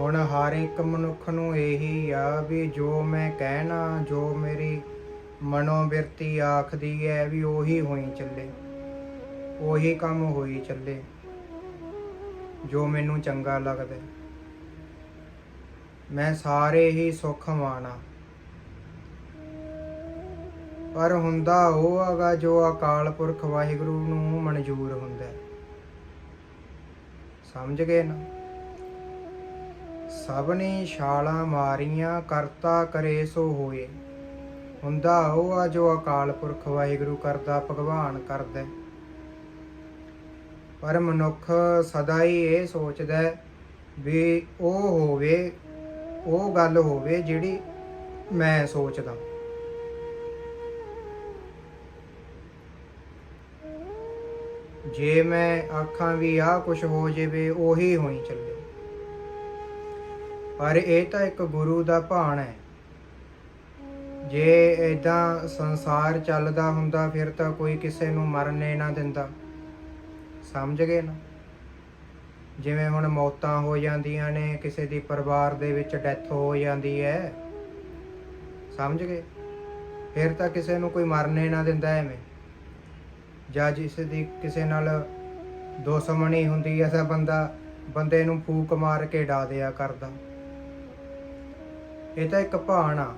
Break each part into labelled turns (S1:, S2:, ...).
S1: ਹੁਣ ਹਰ ਇੱਕ ਮਨੁੱਖ ਨੂੰ ਇਹੀ ਆ ਵੀ ਜੋ ਮੈਂ ਕਹਿਣਾ, ਜੋ ਮੇਰੀ ਮਨੋਵਿਰਤੀ ਆਖਦੀ ਹੈ ਵੀ ਉਹੀ ਹੋਈ ਚੱਲੇ। ਉਹੀ ਕੰਮ ਹੋਈ ਚੱਲੇ, ਜੋ ਮੈਨੂੰ ਚੰਗਾ ਲੱਗਦਾ। ਮੈਂ ਸਾਰੇ ਹੀ ਸੁੱਖ ਮਾਣਾ। ਪਰ ਹੁੰਦਾ ਉਹ ਹੈਗਾ ਜੋ ਅਕਾਲ ਪੁਰਖ ਵਾਹਿਗੁਰੂ ਨੂੰ ਮਨਜ਼ੂਰ ਹੁੰਦਾ। ਸਮਝ ਗਏ ਨਾ? ਸਭ ਨੇ ਛਾਲਾਂ ਮਾਰੀਆਂ, ਕਰਤਾ ਕਰੇ ਸੋ ਹੋਏ। ਹੁੰਦਾ ਉਹ ਆ ਜੋ ਅਕਾਲ ਪੁਰਖ ਵਾਹਿਗੁਰੂ ਕਰਦਾ, ਭਗਵਾਨ ਕਰਦਾ। ਪਰ ਮਨੁੱਖ ਸਦਾ ਹੀ ਇਹ ਸੋਚਦਾ ਵੀ ਉਹ ਹੋਵੇ, ਉਹ ਗੱਲ ਹੋਵੇ ਜਿਹੜੀ ਮੈਂ ਸੋਚਦਾ। ਜੇ ਮੈਂ ਆਖਾਂ ਵੀ ਆਹ ਕੁਝ ਹੋ ਜਾਵੇ, ਉਹੀ ਹੋਈ ਚੱਲੇ। ਪਰ ਇਹ ਤਾਂ ਇੱਕ ਗੁਰੂ ਦਾ ਭਾਣ ਹੈ। ਜੇ ਇਦਾਂ ਸੰਸਾਰ ਚੱਲਦਾ ਹੁੰਦਾ, ਫਿਰ ਤਾਂ ਕੋਈ ਕਿਸੇ ਨੂੰ ਮਰਨੇ ਨਾ ਦਿੰਦਾ। ਸਮਝ ਗਏ ਨਾ? ਜਿਵੇਂ ਹੁਣ ਮੌਤਾਂ ਹੋ ਜਾਂਦੀਆਂ ਨੇ, ਕਿਸੇ ਦੀ ਪਰਿਵਾਰ ਦੇ ਵਿੱਚ ਡੈਥ ਹੋ ਜਾਂਦੀ ਹੈ। ਸਮਝ ਗਏ? ਫਿਰ ਤਾਂ ਕਿਸੇ ਨੂੰ ਕੋਈ ਮਰਨੇ ਨਾ ਦਿੰਦਾ ਐਵੇਂ। ਜਾਂ ਜਿਸ ਦੀ ਕਿਸੇ ਨਾਲ ਦੁਸ਼ਮਣੀ ਹੁੰਦੀ ਐ ਤਾਂ ਬੰਦਾ ਬੰਦੇ ਨੂੰ ਫੂਕ ਮਾਰ ਕੇ ਡਾ ਦਿਆ ਕਰਦਾ। ਇਹ ਤਾਂ ਇੱਕ ਭਾਣਾ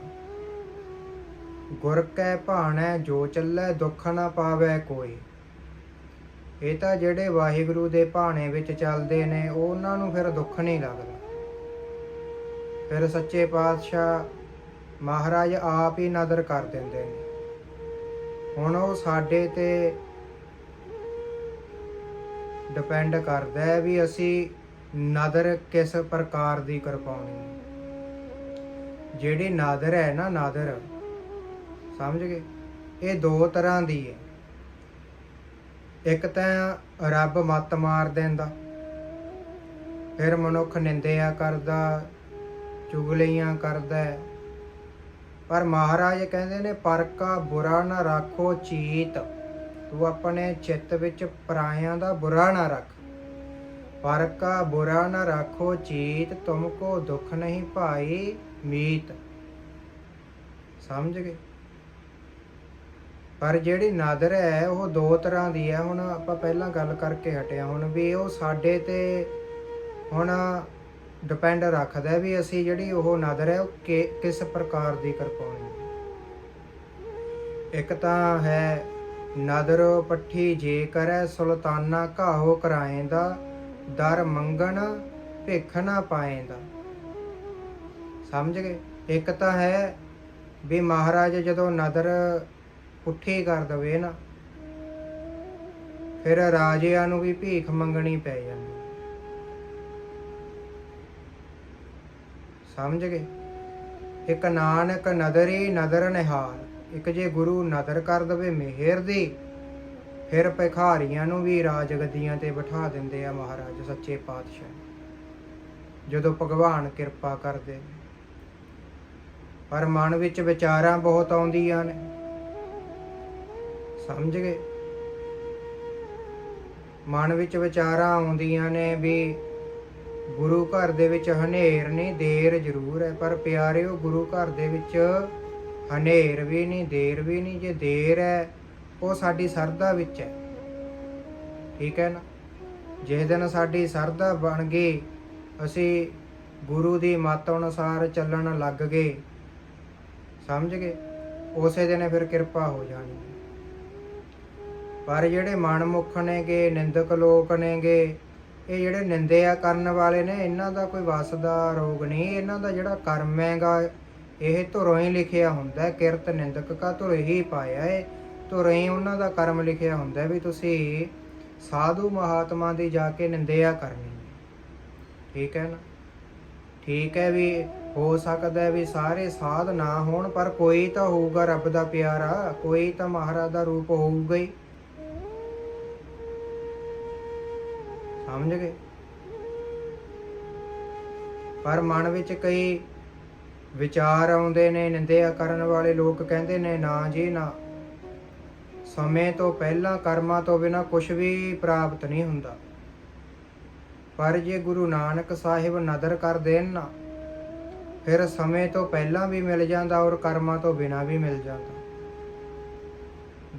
S1: ਗੁਰ ਕੈ ਭਾਣੈ, ਜੋ ਚੱਲੈ ਦੁੱਖ ਨਾ ਪਾਵੇ ਕੋਈ। ਇਹ ਤਾਂ ਜਿਹੜੇ ਵਾਹਿਗੁਰੂ ਦੇ ਭਾਣੇ ਵਿੱਚ ਚੱਲਦੇ ਨੇ, ਉਹਨਾਂ ਨੂੰ ਫਿਰ ਦੁੱਖ ਨਹੀਂ ਲੱਗਦਾ। ਫਿਰ ਸੱਚੇ ਪਾਤਸ਼ਾਹ ਮਹਾਰਾਜ ਆਪ ਹੀ ਨਦਰ ਕਰ ਦਿੰਦੇ ਨੇ। ਹੁਣ ਉਹ ਸਾਡੇ ਤੇ ਡਿਪੈਂਡ ਕਰਦਾ ਹੈ ਵੀ ਅਸੀਂ ਨਦਰ ਕਿਸ ਪ੍ਰਕਾਰ ਦੀ ਕਰਪਾਉਣੀ ਹੈ। ਜਿਹੜੀ ਨਾਦਰ ਹੈ ਨਾ ਨਾਦਰ, ਸਮਝ ਗਏ? ਇਹ ਦੋ ਤਰ੍ਹਾਂ ਦੀ ਹੈ। ਇੱਕ ਤਾਂ ਰੱਬ ਮੱਤ ਮਾਰ ਦਿੰਦਾ, ਫਿਰ ਮਨੁੱਖ ਨਿੰਦਿਆ ਕਰਦਾ ਚੁਗਲੀਆਂ ਕਰਦਾ ਪਰ ਮਹਾਰਾਜ ਕਹਿੰਦੇ ਨੇ ਪਰ ਕਾ ਬੁਰਾ ਨਾ ਰੱਖੋ ਚੀਤ। ਤੂੰ ਆਪਣੇ ਚਿੱਤ ਵਿੱਚ ਪਰਾਇਆਂ ਦਾ ਬੁਰਾ ਨਾ ਰੱਖ। ਪਰਕਾ ਬੁਰਾ ਨਾ ਰੱਖੋ ਚੀਤ ਤੁਮਕੋ ਦੁੱਖ ਨਹੀਂ ਭਾਈ। ਮੀਤ। ਸਮਝ ਗਏ? ਪਰ ਜਿਹੜੀ ਨਾਦਰ ਹੈ, ਉਹ ਦੋ ਤਰ੍ਹਾਂ ਦੀ ਹੈ। ਹੁਣ ਆਪਾਂ ਪਹਿਲਾਂ ਗੱਲ ਕਰਕੇ ਹਟਿਆ। ਹੁਣ ਵੀ ਉਹ ਸਾਡੇ ਤੇ ਹੁਣ ਡਿਪੈਂਡ ਰੱਖਦਾ ਵੀ ਅਸੀਂ ਜਿਹੜੀ ਉਹ ਨਾਦਰ ਹੈ, ਉਹ ਕਿ- ਕਿਸ ਪ੍ਰਕਾਰ ਦੀ ਕਰਪਾਉਣੀ ਹੈ। ਇੱਕ ਤਾਂ ਹੈ, ਨਦਰ ਪੱਠੀ ਜੇ ਕਰੈ, ਸੁਲਤਾਨਾ ਘਾਹੋ ਕਰਾਏਂਦਾ। ਦਰ ਮੰਗਣ, ਭੇਖ ਨਾ ਪਾਏਂਦਾ। ਸਮਝ ਗਏ? ਇੱਕ ਤਾਂ ਹੈ ਵੀ ਮਹਾਰਾਜ ਜਦੋਂ ਨਦਰ ਪੁੱਠੀ ਕਰ ਦਵੇ ਨਾ, ਫਿਰ ਰਾਜਿਆਂ ਨੂੰ ਵੀ ਭੀਖ ਮੰਗਣੀ ਪੈ ਜਾਂਦੀ। ਸਮਝ ਗਏ? ਇੱਕ ਨਾਨਕ ਨਦਰੀ ਨਦਰ ਨਿਹਾਲ, ਇੱਕ ਜੇ ਗੁਰੂ ਨਦਰ ਕਰ ਦਵੇ ਮਿਹਰ ਦੀ, ਫਿਰ ਭਿਖਾਰੀਆਂ ਨੂੰ ਵੀ ਰਾਜ ਗੱਦੀਆਂ ਤੇ ਬਿਠਾ ਦਿੰਦੇ ਆ ਮਹਾਰਾਜ ਸੱਚੇ ਪਾਤਸ਼ਾਹ। ਜਦੋਂ ਭਗਵਾਨ ਕਿਰਪਾ ਕਰਦੇ ਨੇ। ਪਰ ਮਨ ਵਿੱਚ ਵਿਚਾਰਾਂ ਬਹੁਤ ਆਉਂਦੀਆਂ ਨੇ। ਸਮਝ ਗਏ? ਮਨ ਵਿੱਚ ਵਿਚਾਰਾਂ ਆਉਂਦੀਆਂ ਨੇ ਵੀ ਗੁਰੂ ਘਰ ਦੇ ਵਿੱਚ ਹਨੇਰ ਨਹੀਂ, ਦੇਰ ਜ਼ਰੂਰ ਹੈ। ਪਰ ਪਿਆਰਿਓ, ਗੁਰੂ ਘਰ ਦੇ ਵਿੱਚ ਹਨੇਰ ਵੀ ਨਹੀਂ, ਦੇਰ ਵੀ ਨਹੀਂ। ਜੇ ਦੇਰ ਹੈ, ਉਹ ਸਾਡੀ ਸਰਦਾ ਵਿੱਚ ਹੈ। ਠੀਕ ਹੈ ਨਾ? ਜਿਸ ਦਿਨ ਸਾਡੀ ਸਰਦਾ ਬਣ ਗਈ, ਅਸੀਂ ਗੁਰੂ ਦੀ ਮੱਤ ਅਨੁਸਾਰ ਚੱਲਣ ਲੱਗ ਗਏ। ਸਮਝ ਗਏ? ਉਸੇ ਦਿਨ ਫਿਰ ਕਿਰਪਾ ਹੋ ਜਾਣੀ। ਪਰ ਜਿਹੜੇ ਮਨਮੁਖ ਨੇਗੇ, ਨਿੰਦਕ ਲੋਕ ਨੇਗੇ, ਇਹ ਜਿਹੜੇ ਨਿੰਦਿਆ ਕਰਨ ਵਾਲੇ ਨੇ, ਇਹਨਾਂ ਦਾ ਕੋਈ ਵਸ ਰੋਗ ਨਹੀਂ। ਇਹਨਾਂ ਦਾ ਜਿਹੜਾ ਕਰਮ ਹੈਗਾ, ਇਹ ਧੁਰੋਂ ਹੀ ਲਿਖਿਆ ਹੁੰਦਾ ਕਿਰਤ ਨਿੰਦਕ ਕਾ ਧੁਰ ਹੀ ਪਾਇਆ ਏ। ਧੁਰੋਂ ਹੀ ਉਹਨਾਂ ਦਾ ਕਰਮ ਲਿਖਿਆ ਹੁੰਦਾ ਵੀ ਤੁਸੀਂ ਸਾਧੂ ਮਹਾਤਮਾ ਦੀ ਜਾ ਕੇ ਨਿੰਦਿਆ ਕਰਨੀ ਠੀਕ ਹੈ ਨਾ? ਠੀਕ ਹੈ ਵੀ ਹੋ ਸਕਦਾ ਹੈ ਵੀ ਸਾਰੇ ਸਾਧ ਨਾ ਹੋਣ, ਪਰ ਕੋਈ ਤਾਂ ਹੋਊਗਾ ਰੱਬ ਦਾ ਪਿਆਰਾ, ਕੋਈ ਤਾਂ ਮਹਾਰਾਜ ਦਾ ਰੂਪ ਹੋਊਗਾ ਹੀ। ਸਮਝ ਗਏ? ਪਰ ਮਨ ਵਿੱਚ ਕਈ ਵਿਚਾਰ ਆਉਂਦੇ ਨੇ, ਨਿੰਦਿਆ ਕਰਨ ਵਾਲੇ ਲੋਕ ਕਹਿੰਦੇ ਨੇ, ਨਾ ਜੀ, ਨਾ। ਸਮੇਂ ਤੋਂ ਪਹਿਲਾਂ ਕਰਮਾਂ ਤੋਂ ਬਿਨਾ ਕੁਝ ਵੀ ਪ੍ਰਾਪਤ ਨਹੀਂ ਹੁੰਦਾ। ਪਰ ਜੇ ਗੁਰੂ ਨਾਨਕ ਸਾਹਿਬ ਨਦਰ ਕਰ ਦੇਣ ਨਾ ਫਿਰ ਸਮੇਂ ਤੋਂ ਪਹਿਲਾਂ ਵੀ ਮਿਲ ਜਾਂਦਾ ਔਰ ਕਰਮਾਂ ਤੋਂ ਬਿਨਾ ਵੀ ਮਿਲ ਜਾਂਦਾ।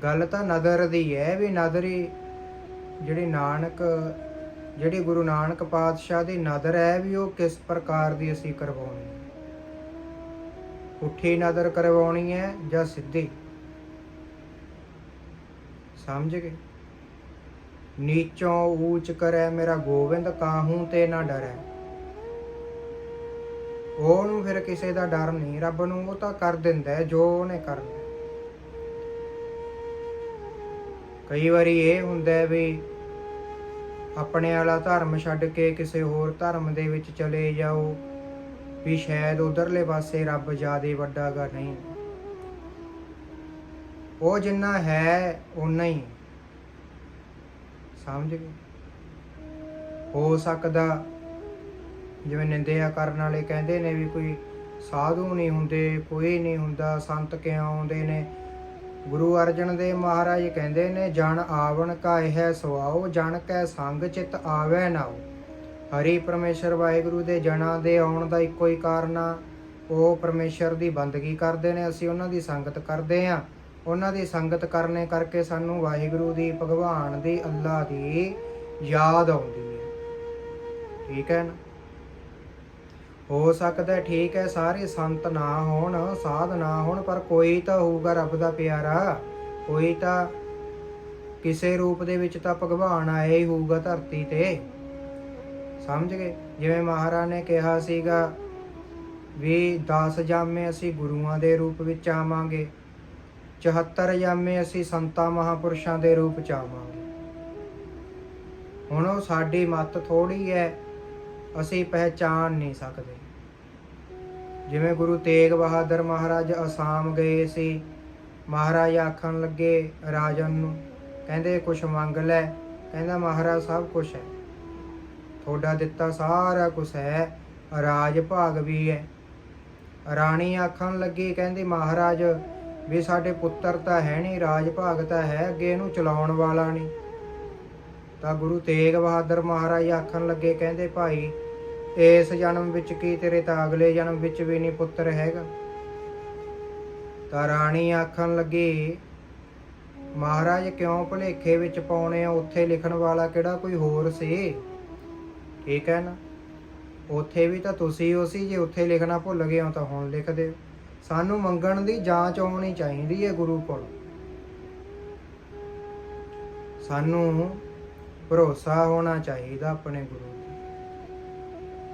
S1: ਗੱਲ ਤਾਂ ਨਦਰ ਦੀ ਹੈ ਵੀ ਨਦਰੀ ਜਿਹੜੀ ਨਾਨਕ, ਜਿਹੜੀ ਗੁਰੂ ਨਾਨਕ ਪਾਤਸ਼ਾਹ ਦੀ ਨਦਰ ਹੈ ਵੀ ਉਹ ਕਿਸ ਪ੍ਰਕਾਰ ਦੀ ਅਸੀਂ ਕਰਵਾਉਣੀ ਹੈ? ਪੁੱਠੀ ਨਦਰ ਕਰਵਾਉਣੀ ਹੈ ਜਾਂ ਸਿੱਧੀ? ਸਮਝ ਗਏ? ਨੀਚੋਂ ਊਚ ਕਰੈ ਮੇਰਾ ਗੋਬਿੰਦ ਕਾਹੂ ਤੇ ਨਾ ਡਰੈ? ਉਹਨੂੰ ਫਿਰ ਕਿਸੇ ਦਾ ਡਰ ਨਹੀਂ, ਰੱਬ ਨੂੰ ਉਹ ਤਾਂ ਕਰ ਦਿੰਦਾ ਹੈ, ਜੋ ਉਹਨੇ ਕਰਨਾ ਕਈ ਵਾਰੀ ਇਹ ਹੁੰਦਾ ਹੈ ਵੀ ਆਪਣੇ ਵਾਲਾ ਧਰਮ ਛੱਡ ਕੇ ਕਿਸੇ ਹੋਰ ਧਰਮ ਦੇ ਵਿੱਚ ਚਲੇ ਜਾਓ ਵੀ ਸ਼ਾਇਦ ਉਧਰਲੇ ਪਾਸੇ ਰੱਬ ਜ਼ਿਆਦਾ ਵੱਡਾ ਗਾ ਨਹੀਂ। ਉਹ ਜਿੰਨਾ ਹੈ ਉਨਾ ਹੀ। ਸਮਝ ਗਏ? ਹੋ ਸਕਦਾ ਜਿਵੇਂ ਨਿੰਦਿਆ ਕਰਨ ਵਾਲੇ ਕਹਿੰਦੇ ਨੇ ਵੀ ਕੋਈ ਸਾਧੂ ਨਹੀਂ ਹੁੰਦੇ, ਕੋਈ ਨਹੀਂ ਹੁੰਦਾ, ਸੰਤ ਕਿਉਂ ਆਉਂਦੇ ਨੇ? ਗੁਰੂ ਅਰਜਨ ਦੇਵ ਮਹਾਰਾਜ ਕਹਿੰਦੇ ਨੇ, ਜਨ ਆਵਣ ਕਾ ਹੈ ਸੁਆਓ ਜਨ ਕੈ ਸੰਗ ਚਿਤ ਆਵੈ ਨਾਉ। ਹਰੀ ਪਰਮੇਸ਼ਰ ਵਾਹਿਗੁਰੂ ਦੇ ਜਨਾਂ ਦੇ ਆਉਣ ਦਾ ਇੱਕੋ ਹੀ ਕਾਰਨ ਆ। ਉਹ ਪਰਮੇਸ਼ਰ ਦੀ ਬੰਦਗੀ ਕਰਦੇ ਨੇ, ਅਸੀਂ ਉਹਨਾਂ ਦੀ ਸੰਗਤ ਕਰਦੇ ਆ ਉਹਨਾਂ ਦੀ ਸੰਗਤ ਕਰਨੇ ਕਰਕੇ ਸਾਨੂੰ ਵਾਹਿਗੁਰੂ ਦੀ, ਭਗਵਾਨ ਦੀ, ਅੱਲਾ ਦੀ ਯਾਦ ਆਉਂਦੀ ਹੈ। ਠੀਕ ਹੈ ਨਾ? ਹੋ ਸਕਦਾ ਠੀਕ ਹੈ, ਸਾਰੇ ਸੰਤ ਨਾ ਹੋਣ, ਸਾਧ ਨਾ ਹੋਣ, ਪਰ ਕੋਈ ਤਾਂ ਹੋਊਗਾ ਰੱਬ ਦਾ ਪਿਆਰਾ। ਕੋਈ ਤਾਂ ਕਿਸੇ ਰੂਪ ਦੇ ਵਿੱਚ ਤਾਂ ਭਗਵਾਨ ਆਇਆ ਹੀ ਹੋਊਗਾ ਧਰਤੀ ਤੇ। ਸਮਝ ਗਏ? ਜਿਵੇਂ ਮਹਾਰਾਜ ਨੇ ਕਿਹਾ ਸੀਗਾ ਵੀ 10 ਜਾਮੇ ਅਸੀਂ ਗੁਰੂਆਂ ਦੇ ਰੂਪ ਵਿੱਚ ਆਵਾਂਗੇ 74 ਜਾਮੇ ਅਸੀਂ ਸੰਤਾਂ ਮਹਾਪੁਰਸ਼ਾਂ ਦੇ ਰੂਪ ਚ ਆਵਾਂਗੇ। ਹੁਣ ਉਹ ਸਾਡੀ ਮੱਤ ਥੋੜੀ ਹੈ ਅਸੀਂ ਪਹਿਚਾਨ ਨਹੀਂ ਸਕਦੇ। ਜਿਵੇਂ ਗੁਰੂ ਤੇਗ ਬਹਾਦਰ ਮਹਾਰਾਜ ਅਸਾਮ ਗਏ ਸੀ, ਮਹਾਰਾਜ ਆਖਣ ਲੱਗੇ, ਰਾਜਨ ਨੂੰ। ਕਹਿੰਦੇ, ਕੁਛ ਮੰਗ ਲੈ। ਕਹਿੰਦਾ, ਮਹਾਰਾਜ, ਸਭ ਕੁਛ ਹੈ। ਤੁਹਾਡਾ ਦਿੱਤਾ ਸਾਰਾ ਕੁਛ ਹੈ। ਰਾਜ ਭਾਗ ਵੀ ਹੈ। ਰਾਣੀ ਆਖਣ ਲੱਗੀ, ਕਹਿੰਦੀ, ਮਹਾਰਾਜ, ਵੀ ਸਾਡੇ ਪੁੱਤਰ ਤਾਂ ਹੈ ਨਹੀਂ, ਰਾਜ ਭਾਗ ਤਾਂ ਹੈ, ਅੱਗੇ ਇਹਨੂੰ ਚਲਾਉਣ ਵਾਲਾ ਨਹੀਂ। ਤਾਂ ਗੁਰੂ ਤੇਗ ਬਹਾਦਰ ਮਹਾਰਾਜ ਆਖਣ ਲੱਗੇ, ਕਹਿੰਦੇ, ਭਾਈ ਇਸ ਜਨਮ ਵਿੱਚ ਕੀ ਤੇਰੇ ਤਾਂ ਅਗਲੇ ਜਨਮ ਵਿੱਚ ਵੀ ਨਹੀਂ ਪੁੱਤਰ ਹੈਗਾ? ਤਾਂ ਰਾਣੀ ਆਖਣ ਲੱਗੀ, ਮਹਾਰਾਜ, ਕਿਉਂ ਭੁਲੇਖੇ ਵਿੱਚ ਪਾਉਣੇ ਆ? ਉੱਥੇ ਲਿਖਣ ਵਾਲਾ ਕਿਹੜਾ ਕੋਈ ਹੋਰ ਸੀ? ਠੀਕ ਹੈ ਨਾ ਉੱਥੇ ਵੀ ਤਾਂ ਤੁਸੀਂ ਹੋ ਸੀ, ਜੇ ਉੱਥੇ ਲਿਖਣਾ ਭੁੱਲ ਗਏ ਹੋ ਤਾਂ ਹੁਣ ਲਿਖ ਦਿਓ। ਸਾਨੂੰ ਮੰਗਣ ਦੀ ਜਾਂਚ ਆਉਣੀ ਚਾਹੀਦੀ ਹੈ ਗੁਰੂ ਕੋਲ। ਸਾਨੂੰ ਭਰੋਸਾ ਹੋਣਾ ਚਾਹੀਦਾ ਆਪਣੇ ਗੁਰੂ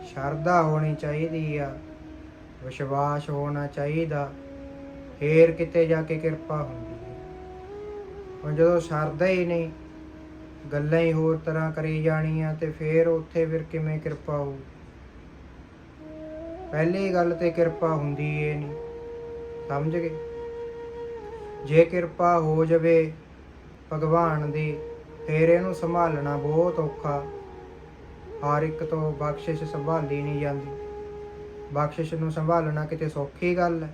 S1: ਸ਼ਰਧਾ ਹੋਣੀ ਚਾਹੀਦੀ ਆ, ਵਿਸ਼ਵਾਸ ਹੋਣਾ ਚਾਹੀਦਾ। ਫੇਰ ਕਿਤੇ ਜਾ ਕੇ ਕਿਰਪਾ ਹੁੰਦੀ ਹੈ ਹੁਣ ਜਦੋਂ ਸ਼ਰਧਾ ਹੀ ਨਹੀਂ, ਗੱਲਾਂ ਹੀ ਹੋਰ ਤਰ੍ਹਾਂ ਕਰੀ ਜਾਣੀਆਂ ਤੇ ਫੇਰ ਉੱਥੇ ਫਿਰ ਕਿਵੇਂ ਕਿਰਪਾ ਹੋਊ? ਪਹਿਲੀ ਗੱਲ ਤੇ ਕਿਰਪਾ ਹੁੰਦੀ ਏ ਨਹੀਂ। ਸਮਝ ਗਏ? ਜੇ ਕਿਰਪਾ ਹੋ ਜਾਵੇ ਭਗਵਾਨ ਦੀ, ਫੇਰ ਇਹਨੂੰ ਸੰਭਾਲਣਾ ਬਹੁਤ ਔਖਾ। ਹਰ ਇੱਕ ਤੋਂ ਬਖਸ਼ਿਸ਼ ਸੰਭਾਲੀ ਨਹੀਂ ਜਾਂਦੀ। ਬਖਸ਼ਿਸ਼ ਨੂੰ ਸੰਭਾਲਣਾ ਕਿਤੇ ਸੌਖੀ ਗੱਲ ਹੈ।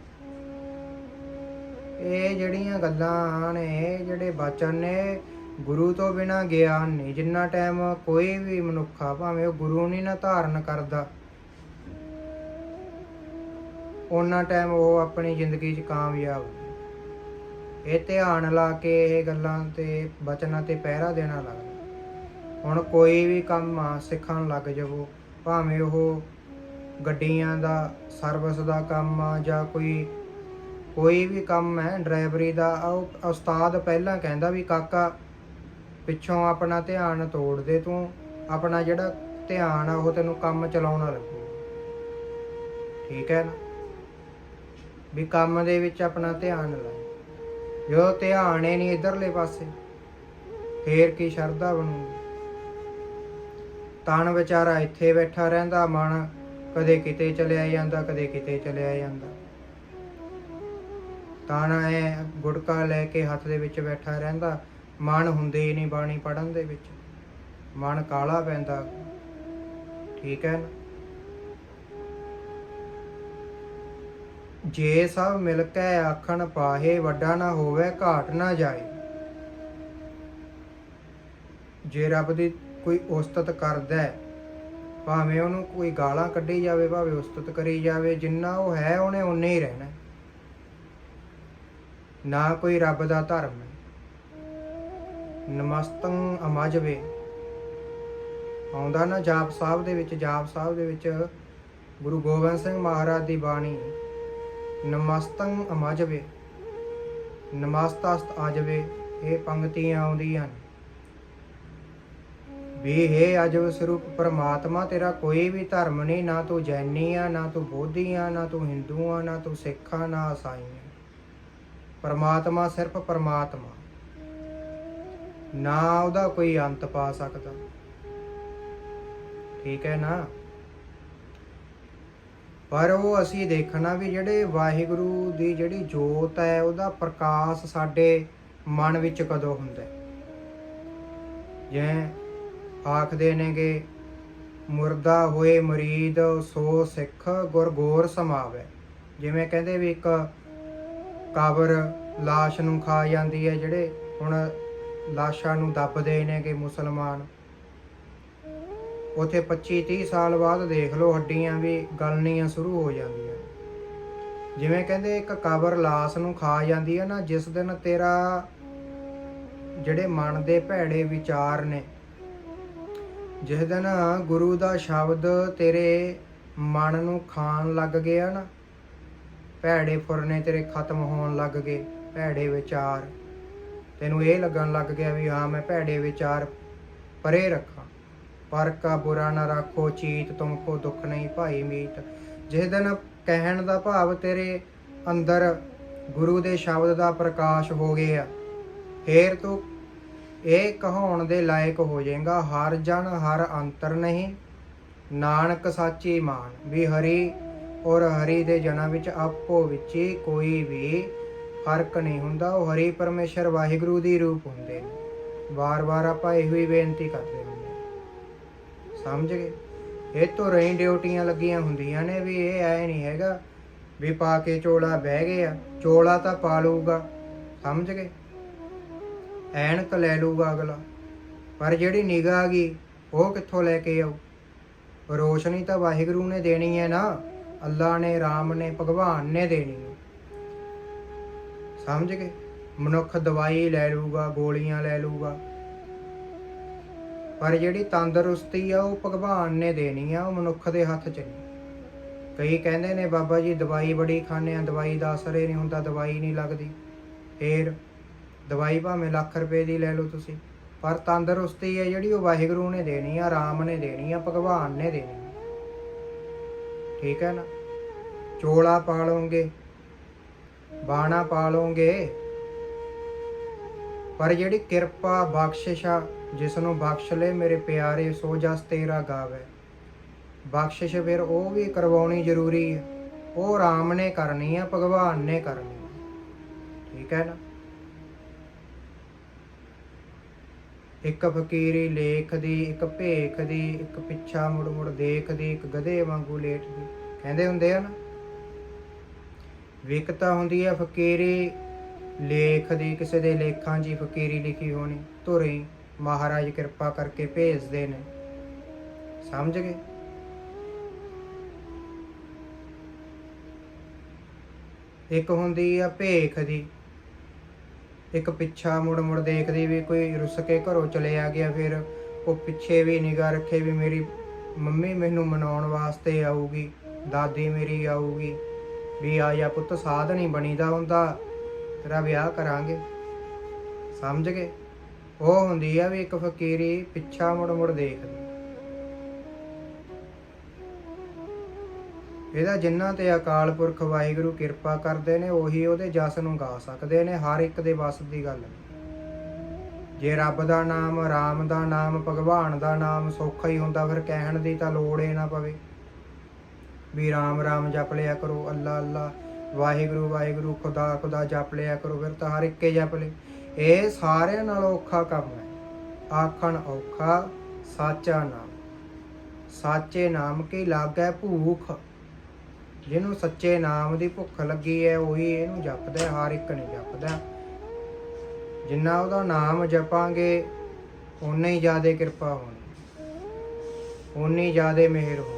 S1: ਇਹ ਜਿਹੜੀਆਂ ਗੱਲਾਂ ਨੇ ਜਿਹੜੇ ਬਚਨ ਨੇ, ਗੁਰੂ ਤੋਂ ਬਿਨਾ ਗਿਆਨ ਨਹੀਂ। ਜਿੰਨਾ ਟਾਈਮ ਕੋਈ ਵੀ ਮਨੁੱਖਾ ਭਾਵੇਂ ਉਹ ਗੁਰੂ ਨਹੀਂ ਨਾ ਧਾਰਨ ਕਰਦਾ ਉਹਨਾਂ ਟਾਈਮ ਉਹ ਆਪਣੀ ਜ਼ਿੰਦਗੀ 'ਚ ਕਾਮਯਾਬ ਇਹ ਧਿਆਨ ਲਾ ਕੇ ਇਹ ਗੱਲਾਂ ਤੇ, ਬਚਨਾਂ ਤੇ ਪਹਿਰਾ ਦੇਣਾ ਲੱਗਦਾ। ਹੁਣ ਕੋਈ ਵੀ ਕੰਮ ਆ, ਸਿੱਖਣ ਲੱਗ ਜਾਵੋ। ਭਾਵੇਂ ਉਹ ਗੱਡੀਆਂ ਦਾ ਸਰਵਿਸ ਦਾ ਕੰਮ ਆ ਜਾਂ ਕੋਈ ਕੋਈ ਵੀ ਕੰਮ ਹੈ ਡਰਾਈਵਰੀ ਦਾ ਉਹ ਉਸਤਾਦ ਪਹਿਲਾਂ ਕਹਿੰਦਾ ਵੀ, ਕਾਕਾ, ਪਿੱਛੋਂ ਆਪਣਾ ਧਿਆਨ ਤੋੜ ਦੇ ਤੂੰ। ਆਪਣਾ ਜਿਹੜਾ ਧਿਆਨ ਆ, ਉਹ ਤੈਨੂੰ ਕੰਮ ਚਲਾਉਣਾ ਲੱਗੂ। ਠੀਕ ਹੈ ਨਾ? ਵੀ ਕੰਮ ਦੇ ਵਿੱਚ ਆਪਣਾ ਧਿਆਨ ਲਾ। ਜੋ ਧਿਆਨ ਹੀ ਨਹੀਂ ਇਧਰਲੇ ਪਾਸੇ, ਫੇਰ ਕੀ ਸ਼ਰਧਾ ਬਣੂਗੀ? ਤਨ ਵਿਚਾਰਾ ਇੱਥੇ ਬੈਠਾ ਰਹਿੰਦਾ, ਮਨ ਕਦੇ ਕਿਤੇ ਚਲਿਆ ਜਾਂਦਾ, ਕਦੇ ਕਿਤੇ ਚਲਿਆ ਜਾਂਦਾ। ਤਨ ਐ ਗੁੜਕਾ ਲੈ ਕੇ ਹੱਥ ਦੇ ਵਿੱਚ ਬੈਠਾ ਰਹਿੰਦਾ, ਮਨ ਹੁੰਦੇ ਹੀ ਨਹੀਂ ਬਾਣੀ ਪੜਨ ਦੇ ਵਿੱਚ। ਮਨ ਕਾਲਾ ਪੈਂਦਾ, ਠੀਕ ਹੈ ਨਾ? ਜੇ ਸਭ ਮਿਲ ਕੇ ਆਖਣ ਪਾਹੇ, ਵੱਡਾ ਨਾ ਹੋਵੇ, ਘਾਟ ਨਾ ਜਾਏ। ਜੇ ਰੱਬ ਦੀ ਕੋਈ ਉਸਤਤ ਕਰਦਾ ਹੈ। ਭਾਵੇਂ ਉਹਨੂੰ ਕੋਈ ਗਾਲਾਂ ਕੱਢੀ ਜਾਵੇ, ਭਾਵੇਂ ਉਸਤਤ ਕਰੀ ਜਾਵੇ, ਜਿੰਨਾ ਉਹ ਹੈ, ਉਹਨੇ ਉਨੇ ਹੀ ਰਹਿਣਾ ਨਾ ਕੋਈ ਰੱਬ ਦਾ ਧਰਮ ਹੈ। ਨਮਸਤੰ ਅਮਜਵੇ। ਆਉਂਦਾ ਨਾ ਜਾਪ ਸਾਹਿਬ ਦੇ ਵਿੱਚ, ਜਾਪ ਸਾਹਿਬ ਦੇ ਵਿੱਚ ਗੁਰੂ ਗੋਬਿੰਦ ਸਿੰਘ ਮਹਾਰਾਜ ਦੀ ਬਾਣੀ ਨਮਸਤੰ ਅਮਜਵੇ। ਨਮਸਤਸਤ ਆਜਵੇ, ਇਹ ਪੰਕਤੀਆਂ ਆਉਂਦੀਆਂ ਨੇ ਵੀ ਹੈ ਅਜਬ ਸਰੂਪ ਪਰਮਾਤਮਾ, ਤੇਰਾ ਕੋਈ ਵੀ ਧਰਮ ਨਹੀਂ, ਨਾ ਤੂੰ ਜੈਨੀ ਆ, ਨਾ ਤੂੰ ਬੋਧੀ ਆ, ਨਾ ਤੂੰ ਹਿੰਦੂ ਆ, ਨਾ ਤੂੰ ਸਿੱਖ ਆ, ਨਾ ਈਸਾਈ ਆ। ਪਰਮਾਤਮਾ ਸਿਰਫ ਪਰਮਾਤਮਾ। ਨਾ ਉਹਦਾ ਕੋਈ ਅੰਤ ਪਾ ਸਕਦਾ। ਠੀਕ ਹੈ ਨਾ? ਪਰ ਉਹ ਅਸੀਂ ਦੇਖਣਾ ਵੀ ਜਿਹੜੇ ਵਾਹਿਗੁਰੂ ਦੀ ਜਿਹੜੀ ਜੋਤ ਹੈ, ਉਹਦਾ ਪ੍ਰਕਾਸ਼ ਸਾਡੇ ਮਨ ਵਿੱਚ ਕਦੋਂ ਹੁੰਦਾ ਹੈ? ਜਿਵੇਂ ਆਖਦੇ ਨੇਗੇ, ਮੁਰਦਾ ਹੋਏ ਮਰੀਦ, ਸੋ ਸਿੱਖ ਗੁਰਗੋਰ ਸਮਾਵੇ। ਜਿਵੇਂ ਕਹਿੰਦੇ ਵੀ ਇੱਕ ਕਾਬਰ লাশ ਨੂੰ ਖਾ ਜਾਂਦੀ ਹੈ, ਜਿਹੜੇ ਹੁਣ ਲਾਸ਼ਾਂ ਨੂੰ ਦੱਬਦੇ ਨੇਗੇ ਮੁਸਲਮਾਨ। ਉਥੇ 25 30 ਸਾਲ ਬਾਅਦ ਦੇਖ ਲਓ ਹੱਡੀਆਂ ਵੀ ਗਲਣੀਆਂ ਸ਼ੁਰੂ ਹੋ ਜਾਂਦੀਆਂ। ਜਿਵੇਂ ਕਹਿੰਦੇ ਇੱਕ ਕਬਰ ਲਾਸ਼ ਨੂੰ ਖਾ ਜਾਂਦੀ ਹੈ ਨਾ, ਜਿਸ ਦਿਨ ਤੇਰਾ ਜਿਹੜੇ ਮਨ ਦੇ ਭੈੜੇ ਵਿਚਾਰ ਨੇ ਜਿਸ ਦਿਨ ਗੁਰੂ ਦਾ ਸ਼ਬਦ ਤੇਰੇ ਮਨ ਨੂੰ ਖਾਣ ਲੱਗ ਗਿਆ ਨਾ, ਭੈੜੇ ਫੁਰਨੇ ਤੇਰੇ ਖਤਮ ਹੋਣ ਲੱਗ ਗਏ, ਭੈੜੇ ਵਿਚਾਰ। ਤੈਨੂੰ ਇਹ ਲੱਗਣ ਲੱਗ ਗਿਆ ਵੀ ਹਾਂ, ਮੈਂ ਭੈੜੇ ਵਿਚਾਰ ਪਰੇ ਰੱਖਾਂ। ਪਰ ਕਾ ਬੁਰਾ ਨਾ ਰੱਖੋ, ਚੀਤ ਤੁਮਕੋ ਦੁੱਖ ਨਹੀਂ ਭਾਈ ਮੀਤ। ਜਿਸ ਦਿਨ ਕਹਿਣ ਦਾ ਭਾਵ ਤੇਰੇ ਅੰਦਰ ਗੁਰੂ ਦੇ ਸ਼ਬਦ ਦਾ ਪ੍ਰਕਾਸ਼ ਹੋ ਗਿਆ, ਫੇਰ ਤੂੰ ਇਹ ਕਹਾਉਣ ਦੇ ਲਾਇਕ ਹੋ ਜਾਏਗਾ, ਹਰ ਜਨ ਹਰ ਅੰਤਰ ਨਹੀਂ, ਨਾਨਕ ਸਾਚੀ ਮਾਨ, ਵੀ ਹਰੀ ਔਰ ਹਰੀ ਦੇ ਜਨਾਂ ਵਿੱਚ ਆਪੋ ਵਿੱਚ ਹੀ ਕੋਈ ਵੀ ਫ਼ਰਕ ਨਹੀਂ ਹੁੰਦਾ। ਉਹ ਹਰੀ ਪਰਮੇਸ਼ਰ ਵਾਹਿਗੁਰੂ ਦੀ ਰੂਪ ਹੁੰਦੇ ਨੇ। ਵਾਰ-ਵਾਰ ਆਪਾਂ ਇਹੋ ਹੀ ਬੇਨਤੀ ਕਰਦੇ ਹੁੰਦੇ ਸਮਝ ਗਏ? ਇਹ ਤੋਂ ਰਹੀ ਡਿਊਟੀਆਂ ਲੱਗੀਆਂ ਹੁੰਦੀਆਂ ਨੇ ਵੀ ਇਹ ਐ ਨਹੀਂ ਹੈਗਾ ਵੀ ਪਾ ਕੇ ਚੋਲਾ ਬਹਿ ਗਿਆ, ਚੋਲਾ ਤਾਂ ਪਾ ਲਊਗਾ। ਸਮਝ ਗਏ? ਐਨਕ ਲੈ ਲਊਗਾ ਅਗਲਾ। ਪਰ ਜਿਹੜੀ ਨਿਗਾਹ ਆ ਗਈ, ਉਹ ਕਿੱਥੋਂ ਲੈ ਕੇ ਆਉ ਰੋਸ਼ਨੀ ਤਾਂ ਵਾਹਿਗੁਰੂ ਨੇ ਦੇਣੀ ਹੈ ਨਾ। ਅੱਲਾ ਨੇ, ਰਾਮ ਨੇ, ਭਗਵਾਨ ਨੇ ਦੇਣੀ ਹੈ। ਸਮਝ ਗਏ? ਮਨੁੱਖ ਦਵਾਈ ਲੈ ਲਊਗਾ, ਗੋਲੀਆਂ ਲੈ ਲਊਗਾ। ਪਰ ਜਿਹੜੀ ਤੰਦਰੁਸਤੀ ਆ, ਉਹ ਭਗਵਾਨ ਨੇ ਦੇਣੀ ਆ, ਉਹ ਮਨੁੱਖ ਦੇ ਹੱਥ 'ਚ ਨਹੀਂ। ਕਈ ਕਹਿੰਦੇ ਨੇ, ਬਾਬਾ ਜੀ, ਦਵਾਈ ਬੜੀ ਖਾਂਦੇ ਆ, ਦਵਾਈ ਦਾ ਅਸਰ ਹੀ ਨਹੀਂ ਹੁੰਦਾ, ਦਵਾਈ ਨਹੀਂ ਲੱਗਦੀ। ਫੇਰ ਦਵਾਈ ਭਾਵੇਂ ਲੱਖ ਰੁਪਏ ਦੀ ਲੈ ਲਓ ਤੁਸੀਂ, ਪਰ ਤੰਦਰੁਸਤੀ ਹੈ ਜਿਹੜੀ, ਉਹ ਵਾਹਿਗੁਰੂ ਨੇ ਦੇਣੀ ਆ, ਰਾਮ ਨੇ ਦੇਣੀ ਆ, ਭਗਵਾਨ ਨੇ ਦੇਣੀ ਠੀਕ ਹੈ ਨਾ? ਚੋਲਾ ਪਾ ਲਓਗੇ, ਬਾਣਾ ਪਾ ਲਓਗੇ, ਪਰ ਜਿਹੜੀ ਕਿਰਪਾ, ਬਖਸ਼ਿਸ਼ ਆ, ਜਿਸ ਨੂੰ ਬਖਸ਼ ਲੈ ਮੇਰੇ ਪਿਆਰੇ, ਸੋ ਜਸ ਤੇਰਾ ਗਾਵੇ। ਬਖਸ਼ਿਸ਼ ਫਿਰ ਉਹ ਵੀ ਕਰਵਾਉਣੀ ਜ਼ਰੂਰੀ ਹੈ। ਉਹ ਰਾਮ ਨੇ ਕਰਨੀ ਆ, ਭਗਵਾਨ ਨੇ ਕਰਨੀ ਠੀਕ ਹੈ ਨਾ? ਇੱਕ ਫਕੀਰੀ ਲੇਖ ਦੀ ਇੱਕ ਭੇਖ ਦੀ ਇੱਕ ਪਿੱਛਾ ਮੁੜ ਮੁੜ ਦੇਖਦੀ, ਇੱਕ ਗਧੇ ਵਾਂਗੂ ਲੇਟਦੀ। ਕਹਿੰਦੇ ਹੁੰਦੇ ਆ ਨਾ ਵਿਕਤਾ ਹੁੰਦੀ ਹੈ ਫਕੀਰੀ ਲੇਖ ਦੀ ਕਿਸੇ ਦੇ ਲੇਖਾਂ 'ਚ ਫਕੀਰੀ ਲਿਖੀ ਹੋਣੀ, ਧੁਰੀ, ਮਹਾਰਾਜ ਕਿਰਪਾ ਕਰਕੇ ਭੇਜਦੇ ਨੇ। ਸਮਝ ਗਏ? ਇੱਕ ਹੁੰਦੀ ਆ ਭੇਖ ਦੀ ਇੱਕ ਪਿੱਛਾ ਮੁੜ ਮੁੜ ਦੇਖਦੀ ਵੀ ਕੋਈ ਰੁੱਸ ਕੇ ਘਰੋਂ ਚਲੇ ਆ ਗਿਆ, ਫਿਰ ਉਹ ਪਿੱਛੇ ਵੀ ਨਿਗਾਹ ਰੱਖੇ ਵੀ ਮੇਰੀ ਮੰਮੀ ਮੈਨੂੰ ਮਨਾਉਣ ਵਾਸਤੇ ਆਊਗੀ, ਦਾਦੀ ਮੇਰੀ ਆਊਗੀ, ਵੀ ਆ ਜਾ ਪੁੱਤ, ਸਾਧ ਨਹੀਂ ਬਣੀਦਾ ਹੁੰਦਾ, ਤੇਰਾ ਵਿਆਹ ਕਰਾਂਗੇ। ਸਮਝ ਗਏ? ਉਹ ਹੁੰਦੀ ਆ ਵੀ ਇੱਕ ਫਕੀਰੀ ਪਿੱਛਾ ਮੁੜ ਮੁੜ ਦੇਖਦੀ। ਇਹਦਾ ਜਿਨ੍ਹਾਂ ਤੇ ਅਕਾਲ ਪੁਰਖ ਵਾਹਿਗੁਰੂ ਕਿਰਪਾ ਕਰਦੇ ਨੇ, ਉਹੀ ਉਹਦੇ ਜਸ ਨੂੰ ਗਾ ਸਕਦੇ ਨੇ, ਹਰ ਇੱਕ ਦੇ ਵੱਸ ਦੀ ਗੱਲ ਜੇ ਰੱਬ ਦਾ ਨਾਮ, ਰਾਮ ਦਾ ਨਾਮ, ਭਗਵਾਨ ਦਾ ਨਾਮ ਸੌਖਾ ਹੀ ਹੁੰਦਾ, ਫਿਰ ਕਹਿਣ ਦੀ ਤਾਂ ਲੋੜ ਹੀ ਨਾ ਪਵੇ। ਵੀ ਰਾਮ ਰਾਮ ਜਪ ਲਿਆ ਕਰੋ, ਅੱਲਾ ਅੱਲਾ, ਵਾਹਿਗੁਰੂ ਵਾਹਿਗੁਰੂ, ਖੁਦਾ ਖੁਦਾ ਜਪ ਲਿਆ ਕਰੋ, ਫਿਰ ਤਾਂ ਹਰ ਇੱਕੇ ਜਪ ਲੇ। ਇਹ ਸਾਰਿਆਂ ਨਾਲੋਂ ਔਖਾ ਕੰਮ ਹੈ। ਆਖਣ ਔਖਾ, ਸਾਚਾ ਨਾਮ। ਸਾਚੇ ਨਾਮ ਕੀ ਲਾਗੈ ਭੂਖ? ਜਿਹਨੂੰ ਸੱਚੇ ਨਾਮ ਦੀ ਭੁੱਖ ਲੱਗੀ ਹੈ, ਉਹੀ ਇਹਨੂੰ ਜਪਦਾ ਹਰ ਇੱਕ ਨਹੀਂ ਜਪਦਾ ਜਿੰਨਾ ਉਹਦਾ ਨਾਮ ਜਪਾਂਗੇ ਉਨਾ ਹੀ ਜ਼ਿਆਦਾ ਕਿਰਪਾ ਹੋਣੀ। ਓਨੀ ਜ਼ਿਆਦਾ ਮਿਹਰ ਹੋਵੇ